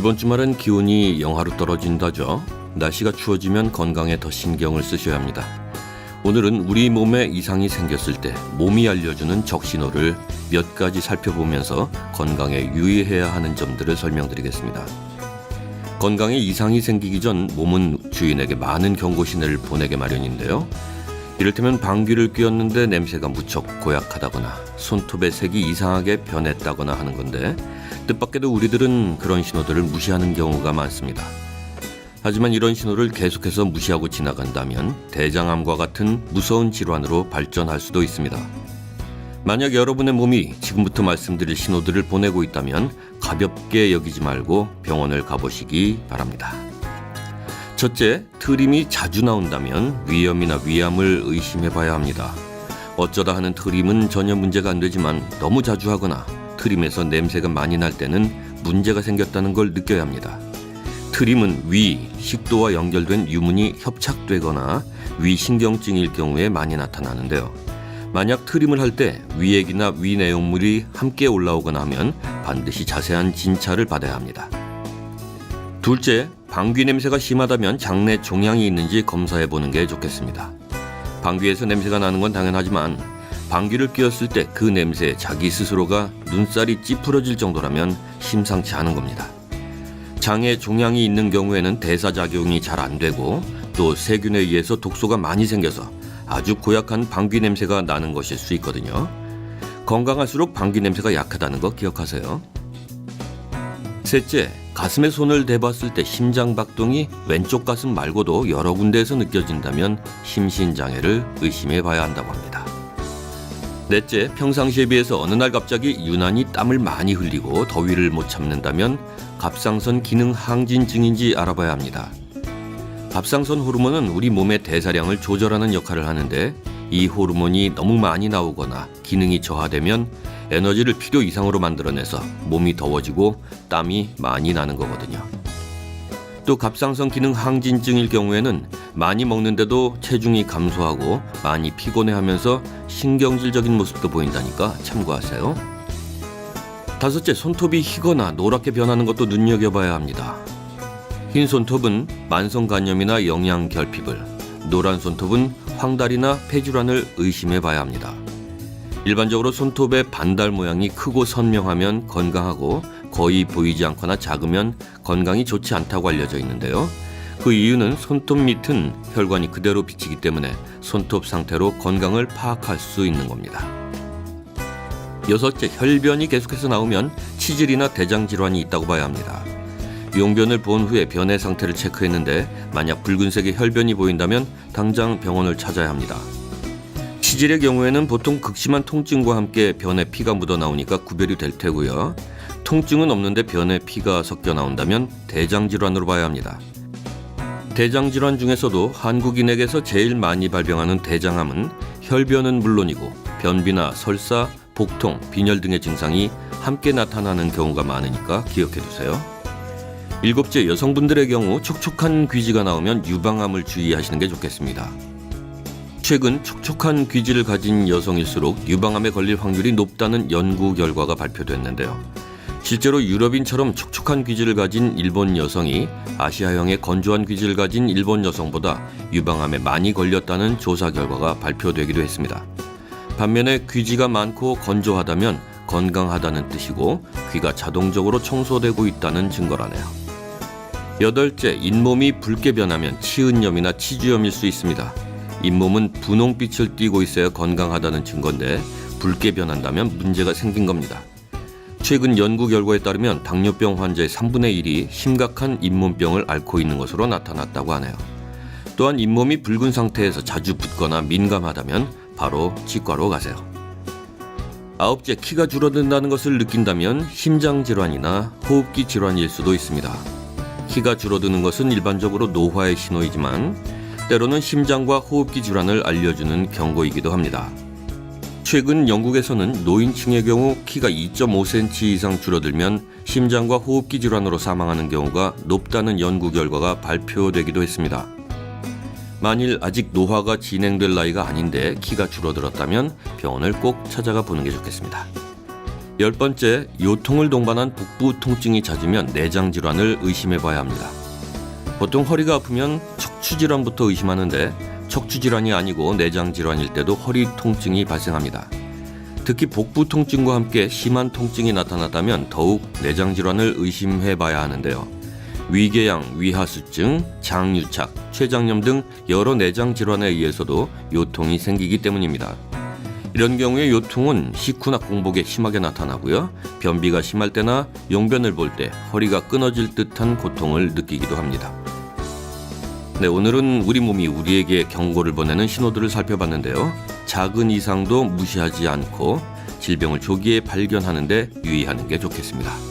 이번 주말은 기온이 영하로 떨어진다죠. 날씨가 추워지면 건강에 더 신경을 쓰셔야 합니다. 오늘은 우리 몸에 이상이 생겼을 때 몸이 알려주는 적신호를 몇 가지 살펴보면서 건강에 유의해야 하는 점들을 설명드리겠습니다. 건강에 이상이 생기기 전 몸은 주인에게 많은 경고 신호를 보내게 마련인데요. 이를테면 방귀를 뀌었는데 냄새가 무척 고약하다거나 손톱의 색이 이상하게 변했다거나 하는 건데 뜻밖에도 우리들은 그런 신호들을 무시하는 경우가 많습니다. 하지만 이런 신호를 계속해서 무시하고 지나간다면 대장암과 같은 무서운 질환으로 발전할 수도 있습니다. 만약 여러분의 몸이 지금부터 말씀드릴 신호들을 보내고 있다면 가볍게 여기지 말고 병원을 가보시기 바랍니다. 첫째, 트림이 자주 나온다면 위염이나 위암을 의심해 봐야 합니다. 어쩌다 하는 트림은 전혀 문제가 안 되지만 너무 자주 하거나 트림에서 냄새가 많이 날 때는 문제가 생겼다는 걸 느껴야 합니다. 트림은 위, 식도와 연결된 유문이 협착되거나 위신경증일 경우에 많이 나타나는데요. 만약 트림을 할 때 위액이나 위 내용물이 함께 올라오거나 하면 반드시 자세한 진찰을 받아야 합니다. 둘째, 방귀 냄새가 심하다면 장내 종양이 있는지 검사해 보는 게 좋겠습니다. 방귀에서 냄새가 나는 건 당연하지만 방귀를 뀌었을 때 그 냄새에 자기 스스로가 눈살이 찌푸러질 정도라면 심상치 않은 겁니다. 장에 종양이 있는 경우에는 대사작용이 잘 안 되고 또 세균에 의해서 독소가 많이 생겨서 아주 고약한 방귀 냄새가 나는 것일 수 있거든요. 건강할수록 방귀 냄새가 약하다는 거 기억하세요. 셋째, 가슴에 손을 대봤을 때 심장 박동이 왼쪽 가슴 말고도 여러 군데에서 느껴진다면 심신장애를 의심해 봐야 한다고 합니다. 넷째, 평상시에 비해서 어느 날 갑자기 유난히 땀을 많이 흘리고 더위를 못 참는다면 갑상선 기능 항진증인지 알아봐야 합니다. 갑상선 호르몬은 우리 몸의 대사량을 조절하는 역할을 하는데 이 호르몬이 너무 많이 나오거나 기능이 저하되면 에너지를 필요 이상으로 만들어내서 몸이 더워지고 땀이 많이 나는 거거든요. 또 갑상선 기능 항진증일 경우에는 많이 먹는데도 체중이 감소하고 많이 피곤해하면서 신경질적인 모습도 보인다니까 참고하세요. 다섯째, 손톱이 희거나 노랗게 변하는 것도 눈여겨봐야 합니다. 흰 손톱은 만성 간염이나 영양 결핍을, 노란 손톱은 황달이나 폐질환을 의심해 봐야 합니다. 일반적으로 손톱의 반달 모양이 크고 선명하면 건강하고 거의 보이지 않거나 작으면 건강이 좋지 않다고 알려져 있는데요. 그 이유는 손톱 밑은 혈관이 그대로 비치기 때문에 손톱 상태로 건강을 파악할 수 있는 겁니다. 여섯째, 혈변이 계속해서 나오면 치질이나 대장 질환이 있다고 봐야 합니다. 용변을 본 후에 변의 상태를 체크했는데 만약 붉은색의 혈변이 보인다면 당장 병원을 찾아야 합니다. 치질의 경우에는 보통 극심한 통증과 함께 변에 피가 묻어 나오니까 구별이 될 테고요. 통증은 없는데 변에 피가 섞여 나온다면 대장 질환으로 봐야 합니다. 대장 질환 중에서도 한국인에게서 제일 많이 발병하는 대장암은 혈변은 물론이고 변비나 설사, 복통, 빈혈 등의 증상이 함께 나타나는 경우가 많으니까 기억해 두세요. 일곱째 여성분들의 경우 촉촉한 귀지가 나오면 유방암을 주의하시는 게 좋겠습니다. 최근 촉촉한 귀지를 가진 여성일수록 유방암에 걸릴 확률이 높다는 연구 결과가 발표됐는데요. 실제로 유럽인처럼 촉촉한 귀지를 가진 일본 여성이 아시아형의 건조한 귀지를 가진 일본 여성보다 유방암에 많이 걸렸다는 조사 결과가 발표되기도 했습니다. 반면에 귀지가 많고 건조하다면 건강하다는 뜻이고 귀가 자동적으로 청소되고 있다는 증거라네요. 여덟째, 잇몸이 붉게 변하면 치은염이나 치주염일 수 있습니다. 잇몸은 분홍빛을 띠고 있어야 건강하다는 증거인데 붉게 변한다면 문제가 생긴 겁니다. 최근 연구 결과에 따르면 당뇨병 환자의 3분의 1이 심각한 잇몸병을 앓고 있는 것으로 나타났다고 하네요. 또한 잇몸이 붉은 상태에서 자주 붓거나 민감하다면 바로 치과로 가세요. 아홉째, 키가 줄어든다는 것을 느낀다면 심장 질환이나 호흡기 질환일 수도 있습니다. 키가 줄어드는 것은 일반적으로 노화의 신호이지만 때로는 심장과 호흡기 질환을 알려주는 경고이기도 합니다. 최근 영국에서는 노인층의 경우 키가 2.5cm 이상 줄어들면 심장과 호흡기 질환으로 사망하는 경우가 높다는 연구 결과가 발표되기도 했습니다. 만일 아직 노화가 진행될 나이가 아닌데 키가 줄어들었다면 병원을 꼭 찾아가 보는 게 좋겠습니다. 열 번째, 요통을 동반한 복부 통증이 잦으면 내장 질환을 의심해 봐야 합니다. 보통 허리가 아프면 척추 질환부터 의심하는데 척추 질환이 아니고 내장 질환일 때도 허리 통증이 발생합니다. 특히 복부 통증과 함께 심한 통증이 나타났다면 더욱 내장 질환을 의심해 봐야 하는데요. 위궤양, 위하수증, 장유착, 췌장염 등 여러 내장 질환에 의해서도 요통이 생기기 때문입니다. 이런 경우에 요통은 식후나 공복에 심하게 나타나고요. 변비가 심할 때나 용변을 볼 때 허리가 끊어질 듯한 고통을 느끼기도 합니다. 네, 오늘은 우리 몸이 우리에게 경고를 보내는 신호들을 살펴봤는데요. 작은 이상도 무시하지 않고 질병을 조기에 발견하는 데 유의하는 게 좋겠습니다.